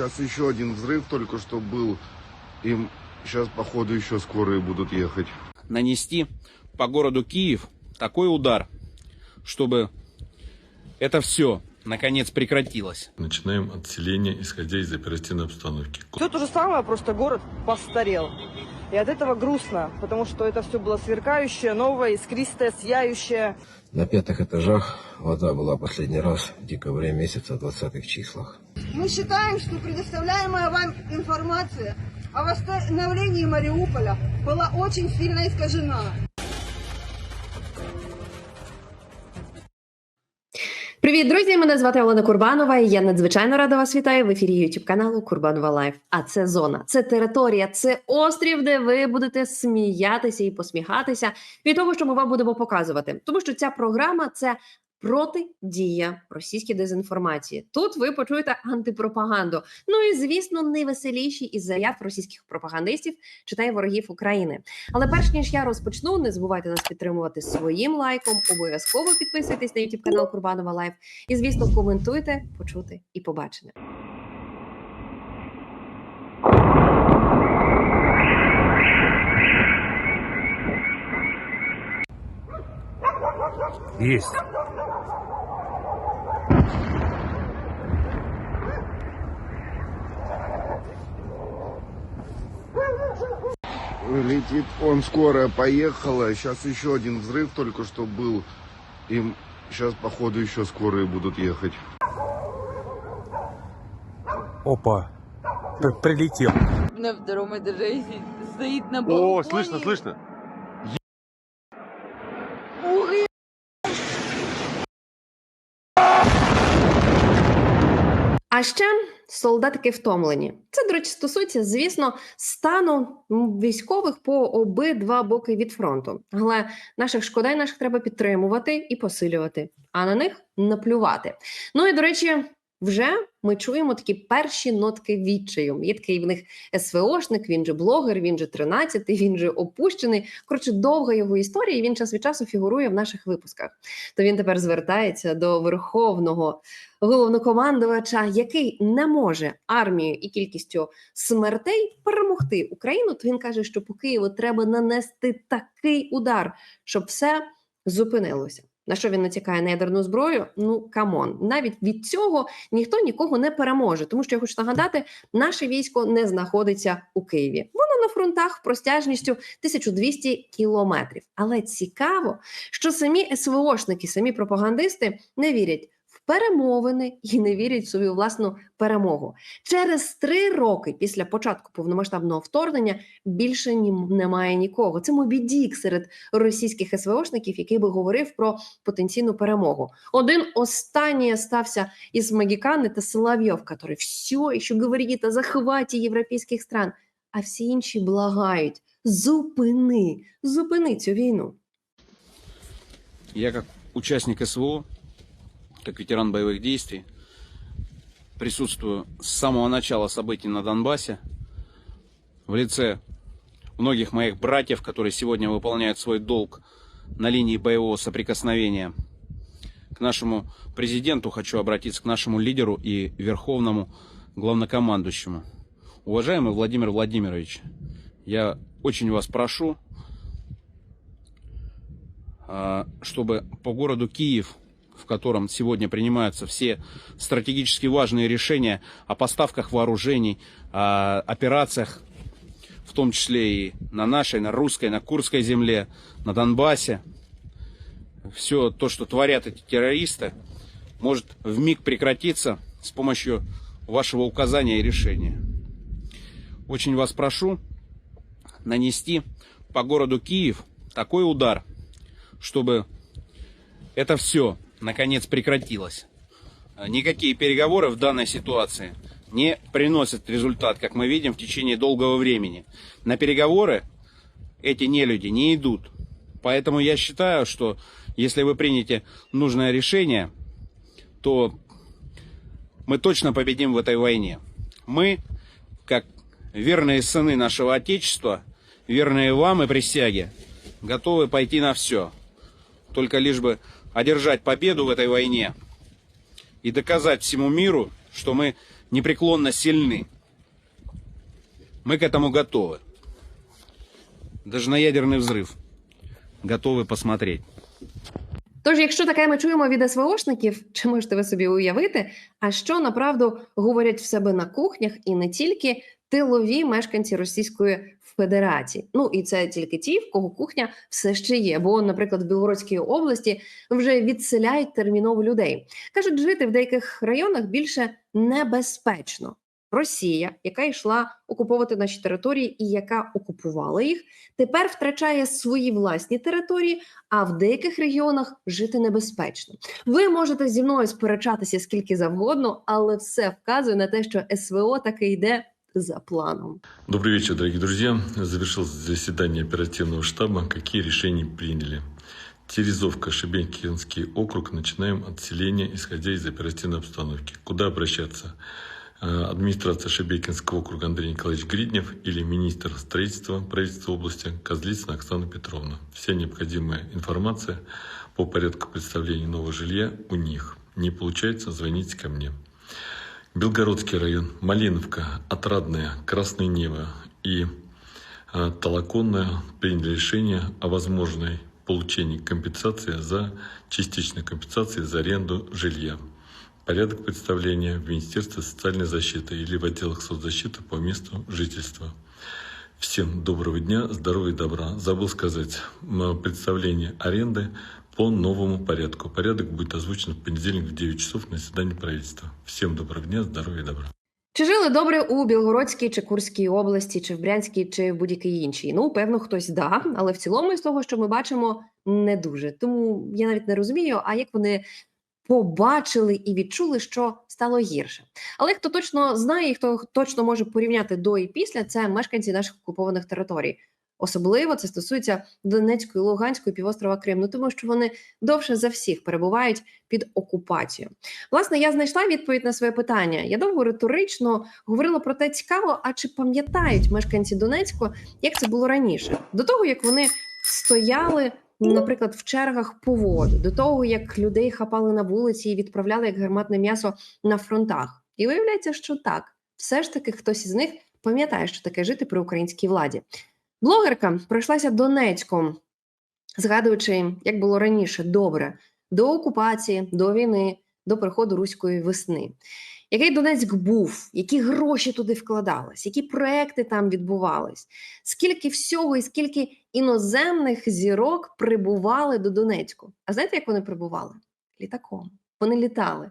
сейчас еще один взрыв только что был. Им сейчас, походу, еще скорые будут ехать. нанести по городу Киев такой удар, чтобы это все наконец прекратилось. Начинаем отселение, исходя из оперативной обстановки. Все то же самое, просто город постарел. И от этого грустно, потому что это все было сверкающее, новое, искристое, сияющее. На пятых этажах вода была последний раз в декабре месяца в 20-х числах. Мы считаем, что предоставляемая вам информация о восстановлении Мариуполя была очень сильно искажена. Привіт, друзі! Мене звати Олена Курбанова. і Я надзвичайно рада вас вітаю в ефірі youtube каналу Курбанова Лайф. А це зона, це територія, це острів, де ви будете сміятися і посміхатися від того, що ми вам будемо показувати. Тому що ця програма це протидія російській дезінформації. Тут ви почуєте антипропаганду. Ну і звісно, найвеселіші із заяв російських пропагандистів читає ворогів України. Але перш ніж я розпочну, не забувайте нас підтримувати своїм лайком. Обов'язково підписуйтесь на youtube канал Курбанова Лайф. І звісно, коментуйте, почути і побачене. Есть. Летит он, скорая поехала. Сейчас еще один взрыв только что был. Им сейчас, походу, еще скорые будут ехать. Опа. П- Прилетел. на втором этаже стоит на О, балконе. слышно, слышно. И- А ще солдатики втомлені. Це, до речі, стосується, звісно, стану військових по обидва боки від фронту. Але наших шкода й наших треба підтримувати і посилювати, а на них наплювати. Ну і до речі, вже ми чуємо такі перші нотки відчаю. Є такий в них СВОшник, він же блогер, він же 13-й, він же опущений. Коротше, довга його історія. і Він час від часу фігурує в наших випусках. То він тепер звертається до верховного головнокомандувача, який не може армією і кількістю смертей перемогти Україну, то він каже, що по Києву треба нанести такий удар, щоб все зупинилося. На що він натякає на ядерну зброю? Ну камон, навіть від цього ніхто нікого не переможе, тому що я хочу нагадати, наше військо не знаходиться у Києві. Воно на фронтах простяжністю 1200 кілометрів. Але цікаво, що самі СВОшники, самі пропагандисти не вірять перемовини і не вірять в свою власну перемогу. Через три роки після початку повномасштабного вторгнення більше ні немає нікого. Це Мобі Дік серед російських СВОшників, який би говорив про потенційну перемогу. Один останній стався із Магікани та Соловйов, який все ще говорить о захваті європейських стран. А всі інші благають: зупини, зупини цю війну. Я как участник СВО, как ветеран боевых действий, присутствую с самого начала событий на Донбассе в лице многих моих братьев, которые сегодня выполняют свой долг на линии боевого соприкосновения. К нашему президенту хочу обратиться, к нашему лидеру и верховному главнокомандующему. Уважаемый Владимир Владимирович, я очень вас прошу, а, чтобы по городу Киев, в котором сегодня принимаются все стратегически важные решения о поставках вооружений, о операциях, в том числе и на нашей, на русской, на Курской земле, на Донбассе, все то, что творят эти террористы, может в миг прекратиться с помощью вашего указания и решения. Очень вас прошу нанести по городу Киев такой удар, чтобы это все наконец прекратилось. А Никакие переговоры в данной ситуации не приносят результат, как мы видим, в течение долгого времени. На переговоры эти нелюди не идут. Поэтому я считаю, что если вы примете нужное решение, то мы точно победим в этой войне. Мы, как верные сыны нашего Отечества, верные вам и присяге, готовы пойти на все. Только лишь бы одержать победу в этой войне и доказать всему миру, что мы непреклонно сильны. Мы к этому готовы. Даже на ядерный взрыв готовы посмотреть. Тож, якщо таке ми чуємо від СВОшників, чи можете ви собі уявити, а що направду говорять в себе на кухнях і не тільки тилові мешканці Російської Федерації? Ну і це тільки ті, в кого кухня все ще є. Бо, наприклад, в Білгородській області вже відселяють терміново людей. кажуть, жити в деяких районах більше небезпечно. Росія, яка йшла окуповувати наші території і яка окупувала їх, тепер втрачає свої власні території, а в деяких регіонах жити небезпечно. Ви можете зі мною сперечатися скільки завгодно, але все вказує на те, що СВО таки йде за планом. Добрый вечер, дорогие друзья. Завершилось заседание оперативного штаба. Какие решения приняли? Терезовка, Шебекинский округ. Начинаем отселение, исходя из оперативной обстановки. Куда обращаться? Э, Администрация Шебекинского округа Андрей Николаевич Гриднев или министр строительства правительства области Козлицына Оксана Петровна. Вся необходимая информация по порядку представления нового жилья у них. Не получается, звоните ко мне. Белгородский район, Малиновка, Отрадная, Красное Небо и э, Толоконная приняли решение о возможной получении компенсации за частичной компенсации за аренду жилья. Порядок представления в Министерстве социальной защиты или в отделах соцзащиты по месту жительства. Всем доброго дня, здоровья и добра. Забыл сказать, представление аренды по новому порядку. Порядок будет озвучен в понедельник в 9 часов на заседании правительства. Всем доброго дня, здоровья и добра. Чи жили добре у Білгородській чи Курській області, чи в Брянській, чи в будь-якій іншій? Ну, певно, хтось да, але в цілому з того, що ми бачимо, не дуже. Тому я навіть не розумію, а як вони побачили і відчули, що стало гірше. Але хто точно знає, і хто точно може порівняти до і після, це мешканці наших окупованих територій. Особливо це стосується Донецької, Луганської півострова Крим, ну тому що вони довше за всіх перебувають під окупацією. Власне, я знайшла відповідь на своє питання. Я довго риторично говорила про те, цікаво, а чи пам'ятають мешканці Донецьку, як це було раніше, до того як вони стояли. Наприклад, в чергах по воду, до того як людей хапали на вулиці і відправляли як гарматне м'ясо на фронтах. І виявляється, що так, все ж таки хтось із них пам'ятає, що таке жити при українській владі. Блогерка пройшлася Донецьком, згадуючи, як було раніше добре до окупації, до війни, до приходу руської весни. Який Донецьк був, які гроші туди вкладались, які проекти там відбувались, скільки всього і скільки іноземних зірок прибували до Донецьку. А знаєте, як вони прибували? Літаком. Вони літали.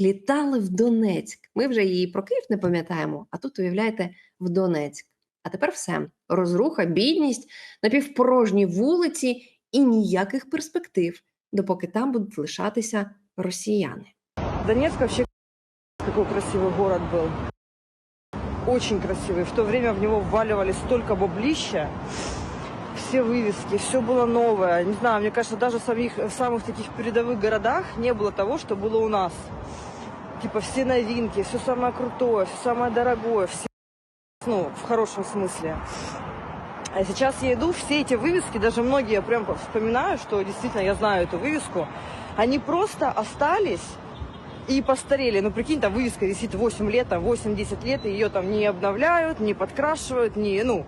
Літали в Донецьк. Ми вже її про Київ не пам'ятаємо, а тут уявляєте в Донецьк. А тепер все: розруха, бідність, напівпорожні вулиці і ніяких перспектив, допоки там будуть лишатися росіяни. Донецк вообще какой красивый город был. Очень красивый. В то время в него вваливали столько баблища. Все вывески, все было новое. Не знаю, мне кажется, даже в самих, в самых таких передовых городах не было того, что было у нас. Типа все новинки, все самое крутое, все самое дорогое, все, ну, в хорошем смысле. А сейчас я иду, все эти вывески, даже многие прям вспоминаю, что действительно я знаю эту вывеску, они просто остались и постарели. Ну, прикинь, там вывеска висит 8 лет, там 8-10 лет, и ее там не обновляют, не подкрашивают, не, ну,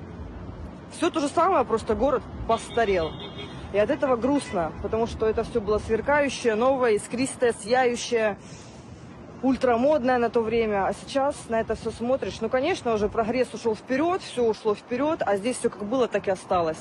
все то же самое, просто город постарел. И от этого грустно, потому что это все было сверкающее, новое, искристое, сияющее, ультрамодное на то время. А сейчас на это все смотришь. Ну, конечно, уже прогресс ушел вперед, все ушло вперед, а здесь все как было, так и осталось.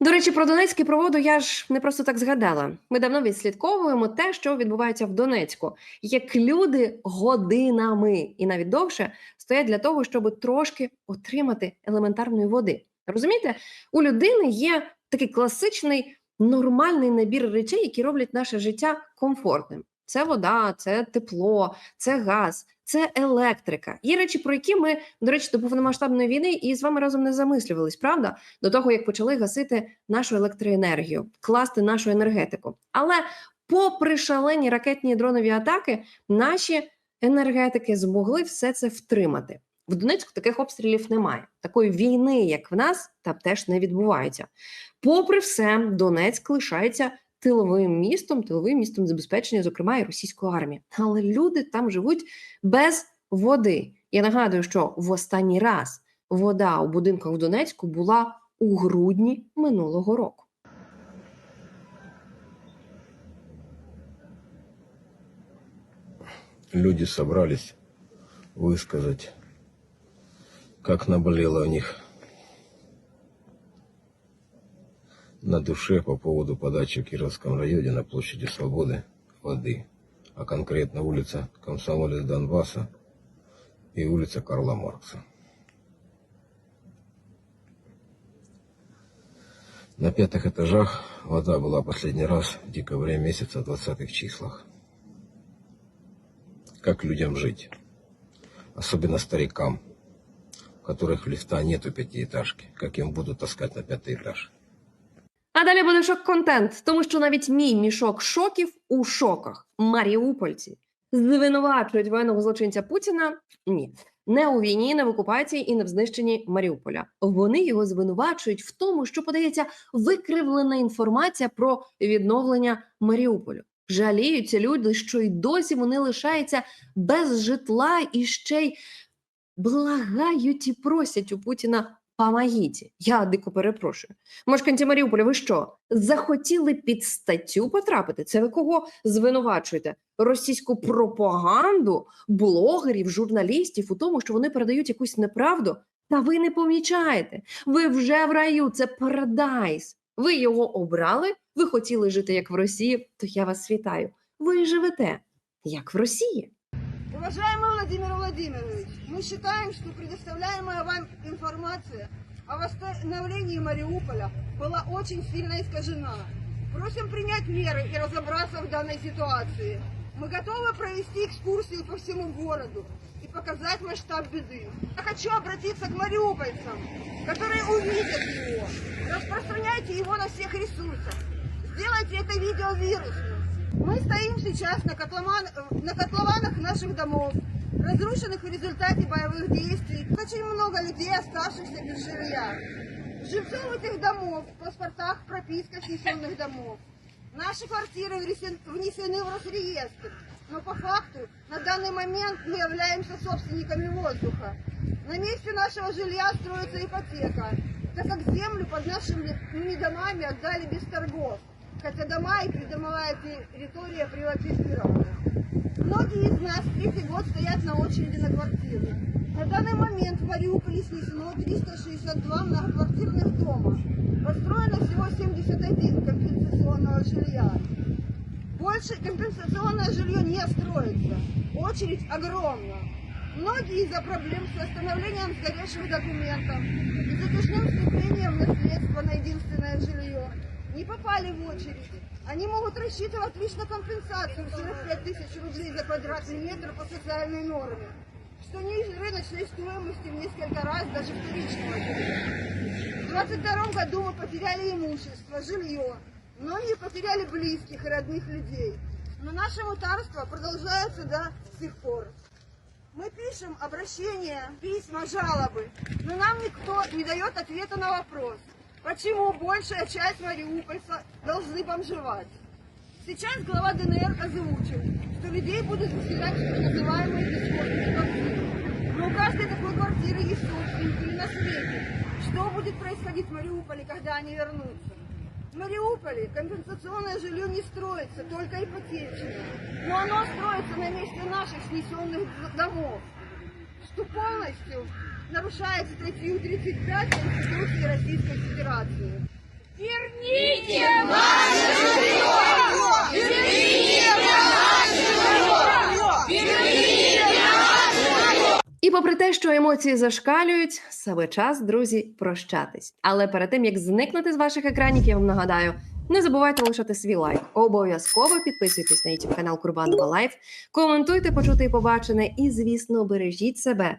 До речі, про Донецький проводу я ж не просто так згадала. Ми давно відслідковуємо те, що відбувається в Донецьку, як люди годинами і навіть довше стоять для того, щоб трошки отримати елементарної води. Розумієте, у людини є такий класичний нормальний набір речей, які роблять наше життя комфортним. Це вода, це тепло, це газ, це електрика. Є речі, про які ми, до речі, до повномасштабної війни і з вами разом не замислювались, правда? До того як почали гасити нашу електроенергію, класти нашу енергетику. Але, попри шалені ракетні і дронові атаки, наші енергетики змогли все це втримати. В Донецьку таких обстрілів немає. Такої війни, як в нас, там теж не відбувається. Попри все, Донецьк лишається тиловим містом, тиловим містом забезпечення, зокрема, і російської армії. Але люди там живуть без води. Я нагадую, що в останній раз вода у будинках в Донецьку була у грудні минулого року. Люди собрались высказать, как наболело у них на душе по поводу подачи в Кировском районе на площади Свободы воды, а конкретно улица Комсомолец Донбасса и улица Карла Маркса. На пятых этажах вода была последний раз в декабре месяца в 20-х числах. Как людям жить? Особенно старикам, у которых лифта нету пятиэтажки. Как им будут таскать на пятый этаж? А далі буде шок-контент, тому що навіть мій мішок шоків у шоках. Маріупольці звинувачують воєнного злочинця Путіна. Ні, не у війні, не в окупації і не в знищенні Маріуполя. Вони його звинувачують в тому, що подається викривлена інформація про відновлення Маріуполю. Жаліються люди, що й досі вони лишаються без житла і ще й благають і просять у Путіна помогіть. Я дико перепрошую. Мешканці Маріуполя, ви що? Захотіли під статтю потрапити? Це ви кого звинувачуєте? Російську пропаганду блогерів, журналістів у тому, що вони передають якусь неправду? Та ви не помічаєте. Ви вже в раю, це парадайс. Ви його обрали, ви хотіли жити як в Росії, то я вас вітаю. Ви живете як в Росії. Уважаемый Владимир Владимирович, мы считаем, что предоставляемая вам информация о восстановлении Мариуполя была очень сильно искажена. Просим принять меры и разобраться в данной ситуации. Мы готовы провести экскурсию по всему городу и показать масштаб беды. Я хочу обратиться к мариупольцам, которые увидят его. Распространяйте его на всех ресурсах. Сделайте это видео вирусным. Мы стоим сейчас на, котлован- на котлованах наших домов, разрушенных в результате боевых действий. Очень много людей, оставшихся без жилья. Жильцов этих домов, в паспортах, прописках снесенных домов. Наши квартиры внесен- внесены в Росреестр, но по факту на данный момент мы являемся собственниками воздуха. На месте нашего жилья строится ипотека, так как землю под нашими домами отдали без торгов, хотя дома и придомовая территория приватизированы. Многие из нас третий год стоят на очереди на квартиру. На данный момент в Мариуполе снесено 362 многоквартирных дома. Построено всего 71 компенсационного жилья. Больше компенсационное жилье не строится. Очередь огромна. Многие из-за проблем с восстановлением сгоревших документов и затяжным вступлением в наследство на единственное жилье не попали в очередь. Они могут рассчитывать лишь на компенсацию в 45 тысяч рублей за квадратный метр по социальной норме, что ниже рыночной стоимости в несколько раз даже вторичного. В 22 году мы потеряли имущество, жилье. Многие потеряли близких и родных людей. Но наше мутарство продолжается до сих пор. Мы пишем обращения, письма, жалобы, но нам никто не дает ответа на вопрос, почему большая часть мариупольцев должны бомжевать. Сейчас глава ДНР озвучил, что людей будут выселять так называемые бесплатные квартиры. Но у каждой такой квартиры есть собственник или наследник. Что будет происходить в Мариуполе, когда они вернутся? В Мариуполе компенсационное жилье не строится, только ипотечное. Но оно строится на месте наших снесенных домов, что полностью нарушает статью 35 Конституции Российской Федерации. Верните наше жилье! Верните наше жилье! Верните І попри те, що емоції зашкалюють, саме час, друзі, прощатись. Але перед тим як зникнути з ваших екранів, я вам нагадаю. Не забувайте лишати свій лайк. Обов'язково підписуйтесь на YouTube канал Курбанова Лайф, коментуйте, почути і побачене. І, звісно, бережіть себе,